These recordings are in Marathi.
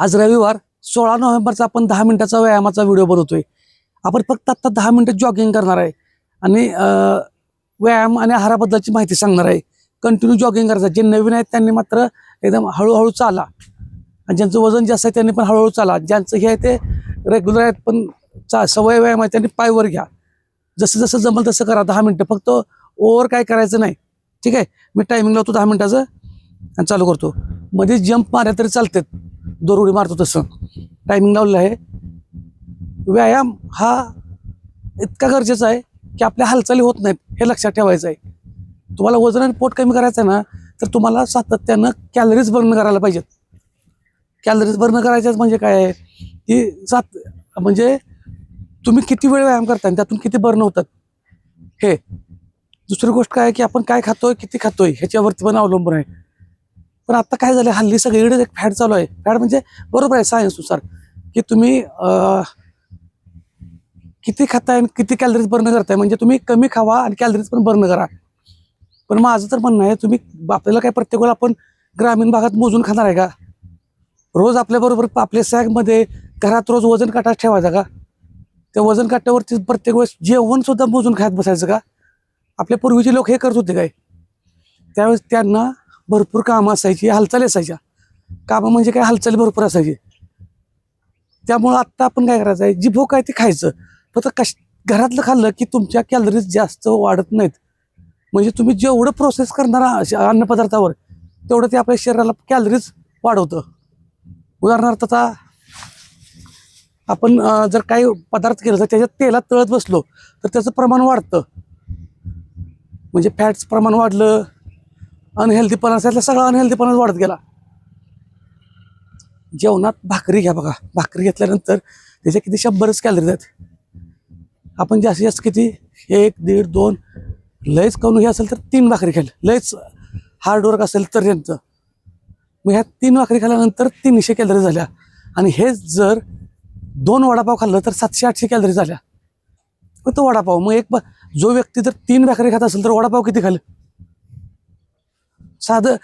आज रविवार सोळा नोव्हेंबरचा आपण दहा मिनिटाचा व्यायामाचा व्हिडिओ बनवतोय. आपण फक्त आत्ता दहा मिनिटं जॉगिंग करणार आहे. आणि व्यायाम आणि आहाराबद्दलची माहिती सांगणार आहे. कंटिन्यू जॉगिंग करायचं. जे नवीन आहेत त्यांनी मात्र एकदम हळूहळू चाला. आणि ज्यांचं वजन जास्त आहे त्यांनी पण हळूहळू चाला. ज्यांचं हे आहे ते रेग्युलर आहेत पण चा सवय व्यायाम आहे त्यांनी पायवर घ्या. जसं जसं जमल तसं करा. दहा मिनटं. फक्त ओव्हर काय करायचं नाही. ठीक आहे? मी टायमिंग लावतो दहा मिनटाचं. आणि चालू करतो. मध्ये जंप मारल्या तरी चालतात. दोरउडी मारतो तसं. टायमिंग लावलेलं आहे. व्यायाम हा इतका गरजेचा आहे की आपल्या हालचाली होत नाहीत हे लक्षात ठेवायचं आहे. तुम्हाला वजन आणि पोट कमी करायचं आहे ना तर तुम्हाला सातत्यानं कॅलरीज बर्न करायला पाहिजेत. कॅलरीज बर्न करायच्याच म्हणजे काय आहे? की सात म्हणजे तुम्ही किती वेळ व्यायाम करताय आणि त्यातून किती बर्न होतात? हे. दुसरी गोष्ट काय आहे की आपण काय खातोय किती खातोय ह्याच्यावरती पण अवलंबून आहे. पण आता काय झालं हल्ली सगळीकडे एक फॅड चालू आहे. फॅड म्हणजे बरोबर आहे सायन्सनुसार की तुम्ही किती खाताय आणि किती कॅलरीज बर्न करताय. म्हणजे तुम्ही कमी खावा आणि कॅलरीज पण बर्न करा. पण माझं तर म्हणणं आहे तुम्ही आपल्याला काय प्रत्येक वेळा आपण ग्रामीण भागात मोजून खाणार आहे का? रोज आपल्याबरोबर आपल्या सॅगमध्ये घरात रोज वजन काटा ठेवायचा का? त्या वजन काट्यावरती प्रत्येक वेळेस जेवण सुद्धा मोजून खात बसायचं का? आपल्या पूर्वीचे लोक हे करत होते काय? त्यावेळेस त्यांना भरपूर कामं असायची हालचाली असायच्या. कामं म्हणजे काय? हालचाली भरपूर असायची. त्यामुळं आत्ता आपण काय करायचं आहे? जी भूक आहे ती खायचं. फक्त कश घरातलं खाल्लं की तुमच्या कॅलरीज जास्त वाढत नाहीत. म्हणजे तुम्ही जेवढं प्रोसेस करणार अन्नपदार्थावर तेवढं ते आपल्या शरीराला कॅलरीज वाढवतं. उदाहरणार्थ आता आपण जर काही पदार्थ केलं तर त्याच्यात तेलात तळत बसलो तर त्याचं प्रमाण वाढतं. म्हणजे फॅट्स प्रमाण वाढलं अनहेल्दीपणा त्यातला सगळा अनहेल्दीपणाच वाढत गेला. जेवणात भाकरी घ्या बघा. भाकरी घेतल्यानंतर त्याच्या किती शंभरच कॅलरीज आहेत. आपण जास्तीत जास्त किती? एक दीड दोन. लयच करून हे असेल तर तीन भाकरी खाईल. लयच हार्ड वर्क असेल तर त्यांचं मग ह्या तीन भाकरी खाल्ल्यानंतर तीनशे कॅलरी झाल्या. आणि हेच जर दोन वडापाव खाल्लं तर सातशे आठशे कॅलरी झाल्या. फक्त वडापाव मग एक ब- जो व्यक्ती जर तीन भाकरी खात असेल तर वडापाव किती खाल? साधं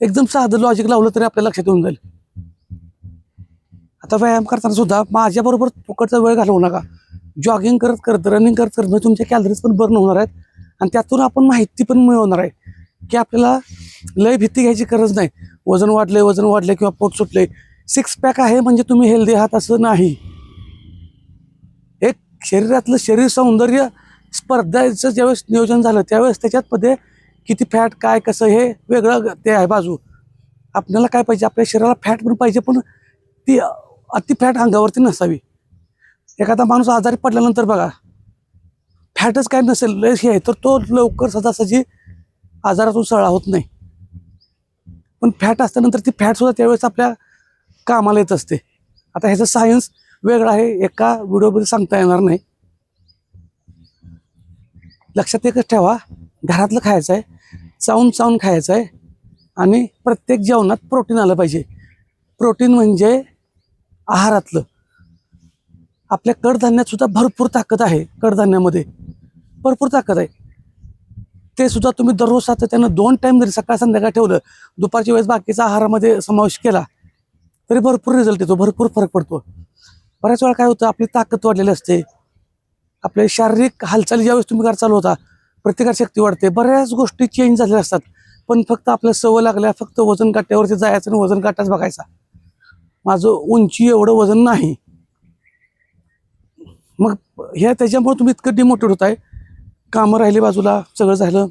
एकदम साधं लॉजिक लावलं तरी आपल्या लक्षात येऊन जाईल. आता व्यायाम करताना सुद्धा माझ्याबरोबर फुकटचा वेळ घालवू नका. जॉगिंग करत करत रनिंग करत करत म्हणजे तुमच्या कॅलरीज पण बर्न होणार आहेत आणि त्यातून आपण माहिती पण मिळवणार आहे की आपल्याला लय भीती घ्यायची गरज नाही. वजन वाढले वजन वाढले किंवा पोट सुटले सिक्स पॅक आहे म्हणजे तुम्ही हेल्दी आहात असं नाही. एक शरीरातलं शरीर सौंदर्य स्पर्धाचं ज्यावेळेस नियोजन झालं त्यावेळेस त्याच्यातमध्ये किती फॅट काय कसं हे वेगळं ते आहे बाजू. आपल्याला काय पाहिजे? आपल्या शरीराला फॅट पण पाहिजे पण ती अति फॅट अंगावरती नसावी. एखादा माणूस आजारी पडल्यानंतर बघा फॅटच काय नसेल लय हे आहे तर तो लवकर सहजासहजी आजारातून सळा होत नाही. पण फॅट असल्यानंतर ती फॅटसुद्धा त्यावेळेस आपल्या कामाला येत असते. आता ह्याचं सायन्स वेगळं आहे एका व्हिडिओमध्ये सांगता येणार नाही. लक्षात एकच ठेवा. घरातलं खायचं आहे चावून चावून खायचं आहे आणि प्रत्येक जेवणात प्रोटीन आलं पाहिजे. प्रोटीन म्हणजे आहारातलं. आपल्या कडधान्यात सुद्धा भरपूर ताकद आहे कडधान्यामध्ये. भरपूर ताकद आहे. ते सुद्धा तुम्ही दररोज सातत्यानं दोन टाईम जरी सकाळ संध्याकाळ ठेवलं दुपारच्या वेळेस बाकीचा आहारामध्ये समावेश केला तरी भरपूर रिझल्ट येतो भरपूर फरक पडतो. बऱ्याच वेळा काय होतं आपली ताकद वाढलेली असते. आपले शारीरिक हालचाली ज्यावेळेस तुम्ही घर चालू होता प्रतिकारशक्ती वाढते. बऱ्याच गोष्टी चेंज झालेल्या असतात. पण फक्त आपल्या सवय लागल्या फक्त वजन काट्यावरती जायचं आणि वजन काटाच बघायचा. माझं उंची एवढं वजन नाही. मग ह्या त्याच्यामुळे तुम्ही इतकं डिमोटिवेट होताय. कामं राहिली बाजूला सगळं झालं.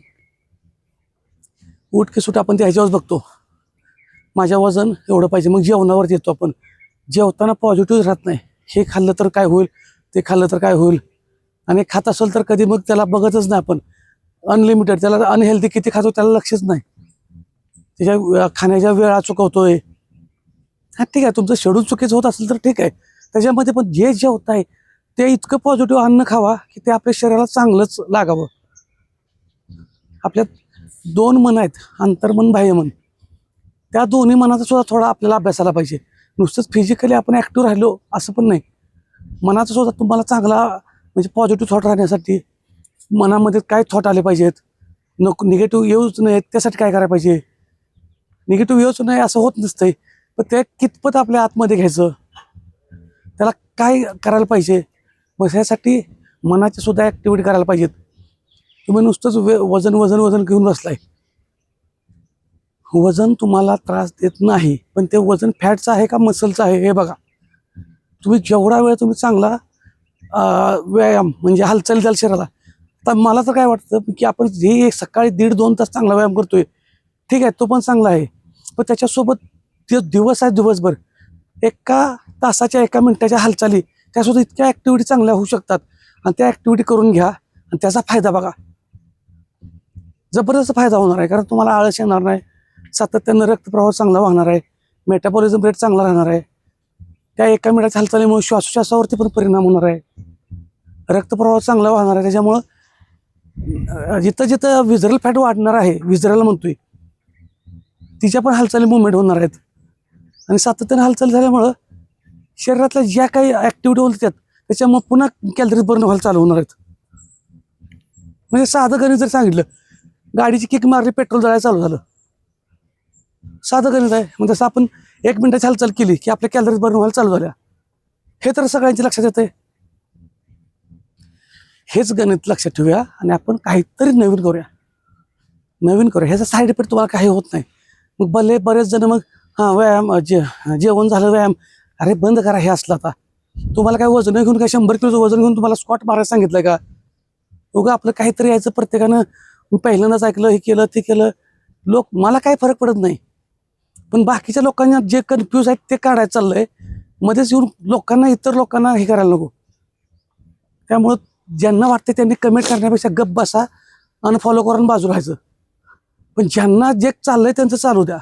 उठ की सुट आपण ते ह्याच्यावर बघतो. माझ्या वजन एवढं पाहिजे. मग जेवणावरती येतो आपण. जेवताना पॉझिटिव्ह राहत नाही. हे खाल्लं तर काय होईल? ते खाल्लं तर काय होईल? आणि खात असेल तर कधी मग त्याला बघतच नाही आपण. अनलिमिटेड त्याला अनहेल्दी किती खातो त्याला लक्षच नाही. त्याच्या खाण्याच्या वेळा चुकवतोय. हा ठीक आहे तुमचं शेड्यूल चुकीचं होत असेल तर ठीक आहे. त्याच्यामध्ये पण जे जे होतं आहे ते इतकं पॉझिटिव्ह अन्न खावा की ते आपल्या शरीराला चांगलंच लागावं. आपल्या दोन मन आहेत अंतर्मन बाह्यमन त्या दोन्ही मनाचा सुद्धा थोडा आपल्याला अभ्यासाला पाहिजे. नुसतंच फिजिकली आपण ॲक्टिव्ह राहिलो असं पण नाही. मनाचा सुद्धा तुम्हाला चांगला म्हणजे पॉझिटिव्ह थॉट राहण्यासाठी मनामध्ये काय थॉट आले पाहिजेत? नको निगेटिव्ह येऊच नाहीत त्यासाठी काय करायला पाहिजे? निगेटिव्ह येऊच नाही असं होत नसतंय. पण ते कितपत आपल्या आतमध्ये घ्यायचं? त्याला काय करायला पाहिजे? मग ह्यासाठी मनाची सुद्धा ॲक्टिव्हिटी करायला पाहिजेत. तुम्ही नुसतंच वे वजन वजन वजन घेऊन बसलाय. वजन तुम्हाला त्रास देत नाही पण ते वजन फॅटचं आहे का मसलचं आहे हे बघा. तुम्ही जेवढा वेळ तुम्ही चांगला व्यायाम म्हणजे हालचाल द्याल शरीराला तर मला तर काय वाटतं की आपण जे सकाळी दीड दोन तास चांगला व्यायाम करतोय ठीक आहे तो पण चांगला आहे. पण त्याच्यासोबत ते दिवस आहे दिवसभर. एका तासाच्या एका मिनिटाच्या हालचाली त्यासुद्धा इतक्या ॲक्टिव्हिटी चांगल्या होऊ शकतात. आणि त्या ॲक्टिव्हिटी करून घ्या आणि त्याचा फायदा बघा. जबरदस्त फायदा होणार आहे कारण तुम्हाला आळस येणार नाही. सातत्यानं रक्तप्रवाह चांगला वाहणार आहे. मेटाबॉलिझम रेट चांगला राहणार आहे. त्या एका मिनिटाच्या हालचालीमुळे श्वासोश्वासावरती पण परिणाम होणार आहे. रक्तप्रवाह चांगला वाहणार आहे त्याच्यामुळं जिथं जिथं विजरल फॅट वाढणार आहे विजरल म्हणतोय तिच्या पण हालचाली मुवमेंट होणार आहेत. आणि सातत्याने हालचाल झाल्यामुळं शरीरातल्या ज्या काही ॲक्टिव्हिटी होतात त्याच्यामुळे पुन्हा कॅलरीज बर्न व्हायला चालू होणार आहेत. म्हणजे साधं गणित जर सांगितलं गाडीची किक मारली पेट्रोल जळायला चालू झालं. साधं गणित आहे. म्हणजे मग तसं आपण एक मिनिटाची हालचाल केली की आपल्या कॅलरीज बर्न व्हायला चालू झाल्या. हे तर सगळ्यांच्या लक्षात येतंय. हेच गणित लक्षात ठेवूया आणि आपण काहीतरी नवीन करूया. नवीन करूया. ह्याचा साईड इफेक्ट तुम्हाला काही होत नाही. मग भले बरेच जण मग हां व्यायाम जे जेवण झालं व्यायाम. अरे बंद करा हे असलं आता. तुम्हाला काय वजन घेऊन काय शंभर किलोचं वजन घेऊन तुम्हाला स्कॉट मारायला सांगितलं का? उगा आपलं काहीतरी यायचं प्रत्येकानं. मी पहिल्यांदाच ऐकलं हे केलं ते केलं. लोक मला काय फरक पडत नाही. पण बाकीच्या लोकांना जे कन्फ्यूज आहेत ते काढायचं चाललंय. मध्येच येऊन लोकांना इतर लोकांना हे करायला नको. त्यामुळं ज्यांना वाटते त्यांनी कमेंट करण्यापेक्षा गप्प बसा अनफॉलो करून बाजू राहायचं. पण ज्यांना जे चाललंय त्यांचं चालू द्या.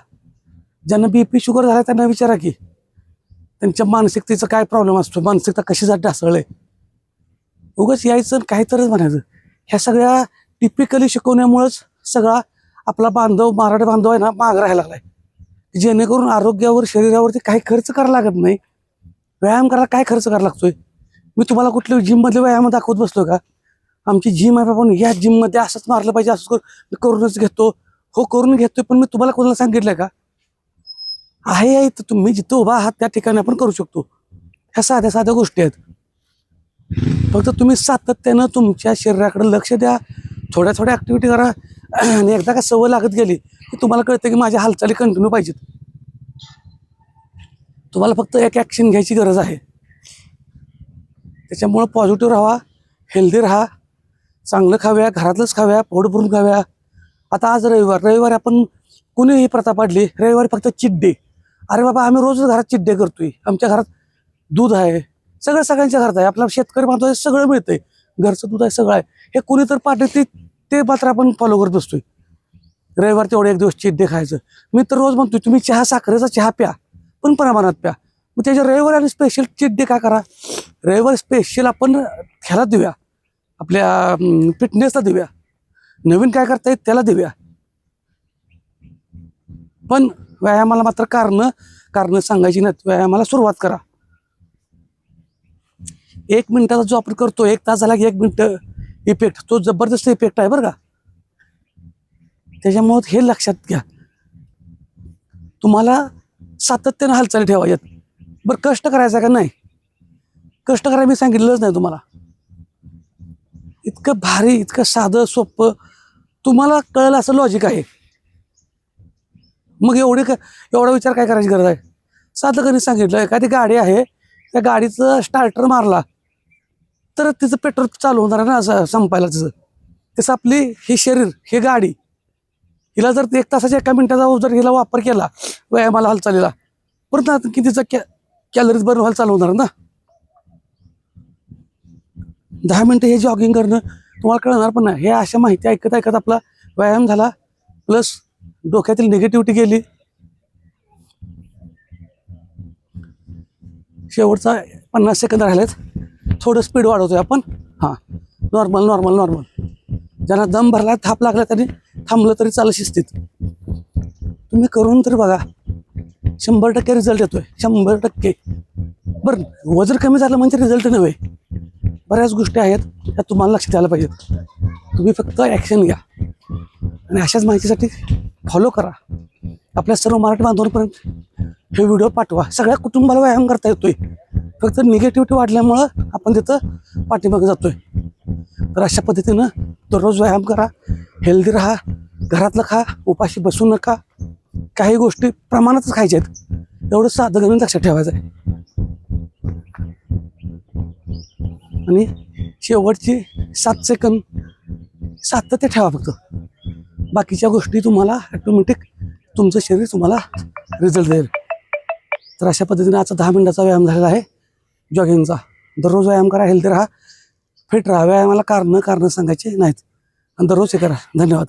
ज्यांना बी पी शुगर झालं त्यांना विचारा की त्यांच्या मानसिकतेचा काय प्रॉब्लेम असतो? मानसिकता कशीसाठी ढासळले उगाच यायचं आणि काहीतरीच म्हणायचं. ह्या सगळ्या टिपिकली शिकवण्यामुळंच सगळा आपला बांधव मराठी बांधव आहे ना माग राहायला लागलाय. जेणेकरून आरोग्यावर शरीरावरती काही खर्च करायला लागत नाही. व्यायाम करायला काय खर्च करायला लागतोय? मी तुम्हाला कुठल्या जिममधले व्यायाम दाखवत बसलो का? आमची जिम आहे बाबा या जिममध्ये असंच मारलं पाहिजे असंच करू मी करूनच घेतो. हो करून घेतोय पण मी तुम्हाला कोणाला सांगितलं का? आहे आहे तर तुम्ही जिथं उभा आहात त्या ठिकाणी आपण करू शकतो. ह्या साध्या साध्या गोष्टी आहेत. फक्त तुम्ही सातत्यानं तुमच्या शरीराकडे लक्ष द्या. थोड्या थोड्या ॲक्टिव्हिटी करा. आणि एकदा का सवय लागत गेली की तुम्हाला कळतं की माझ्या हालचाली कंटिन्यू पाहिजेत. तुम्हाला फक्त एक ॲक्शन घ्यायची गरज आहे. त्याच्यामुळं पॉझिटिव्ह राहा हेल्दी राहा चांगलं खाव्या घरातलंच खाव्या पोट भरून खाव्या आता आज रविवार रविवारी आपण कुणी ही प्रथा पाडली रविवारी फक्त चिड्डे अरे बाबा आम्ही रोजच घरात चिड्डे करतो करतोय. आमच्या घरात दूध आहे सगळं सगळ्यांच्या घरात आहे. आपला शेतकरी माणूस आहे सगळं मिळतंय. घरचं दूध आहे सगळं आहे. हे कुणी तर पाडले ते ते मात्र आपण फॉलो करत बसतोय. रविवार तेवढे एक दिवस चिड्डे खायचं. मी तर रोज म्हणतोय तुम्ही चहा साखरेचा चहा प्या पण प्रमाणात प्या. मग त्याच्या रविवारी आणि स्पेशल चिट डे काय करा? रविवारी स्पेशल आपण ह्याला देऊया. आपल्या फिटनेसला देऊया. नवीन काय करता येईल त्याला देऊया. पण व्यायामाला मात्र कारण कारण सांगायची नाहीत व्यायामाला सुरुवात करा. एक मिनिटाचा जो आपण करतो एक तास झाला की एक मिनिट इफेक्ट तो जबरदस्त इफेक्ट आहे बरं का? त्याच्यामुळं हे लक्षात घ्या. तुम्हाला सातत्यानं हालचाली ठेवायच्यात. बरं कष्ट करायचा का? नाही. कष्ट करायला मी सांगितलंच नाही तुम्हाला. इतकं भारी इतकं साधं सोपं तुम्हाला कळलं असं लॉजिक आहे. मग एवढे का एवढा विचार काय करायची गरज आहे? साधं कधी सांगितलं एखादी गाडी आहे त्या गाडीचं स्टार्टर मारला तर तिचं पेट्रोल चालू होणार आहे ना असं संपायला तिचं. तसं आपली हे शरीर हे गाडी हिला जर एक तासाच्या एका मिनिटाचा जर हिला वापर केला व्यायामाला हालचालीला परत आता कितीचा कॅ कॅलरीज बर्न व्हायला चालू होणार ना? दहा मिनटं हे जॉगिंग करणं तुम्हाला कळणार पण नाही. हे अशा माहिती ऐकत ऐकत आपला व्यायाम झाला प्लस डोक्यातील निगेटिव्हिटी गेली. शेवटचा पन्नास सेकंद राहिलेत. थोडं स्पीड वाढवतोय आपण. हां नॉर्मल नॉर्मल नॉर्मल ज्यांना दम भरला थाप लागला त्यांनी थांबलं तरी चालू शिस्तीत. तुम्ही करून तरी बघा. शंभर टक्के रिझल्ट येतोय. शंभर टक्के. बरं वजन कमी झालं म्हणजे रिझल्ट नव्हे. बऱ्याच गोष्टी आहेत त्या तुम्हाला लक्ष द्यायला पाहिजेत. तुम्ही फक्त ॲक्शन घ्या. आणि अशाच माहितीसाठी फॉलो करा. आपल्या सर्व मराठी बांधवांपर्यंत हे व्हिडिओ पाठवा. सगळ्या कुटुंबाला व्यायाम करता येतोय. फक्त निगेटिव्हिटी वाढल्यामुळं आपण तिथं पाठीमागे जातोय. तर अशा पद्धतीनं दररोज व्यायाम करा. हेल्दी राहा. घरातलं खा. उपाशी बसू नका. काही गोष्टी प्रमाणातच खायच्या आहेत. एवढं साधं गणित लक्षात ठेवायचं आहे. आणि शेवटची सात सेकंद सातत्य ठेवा फक्त. बाकीच्या गोष्टी तुम्हाला ॲटोमॅटिक तुमचं शरीर तुम्हाला रिझल्ट देईल. तर अशा पद्धतीने आजचा दहा मिनटाचा व्यायाम झालेला आहे. जॉगिंगचा. दररोज व्यायाम करा हेल्दी राहा. फिट राहा. व्यायामाला कारणं कारणं सांगायचे नाहीत. आणि दररोज हे करा. धन्यवाद.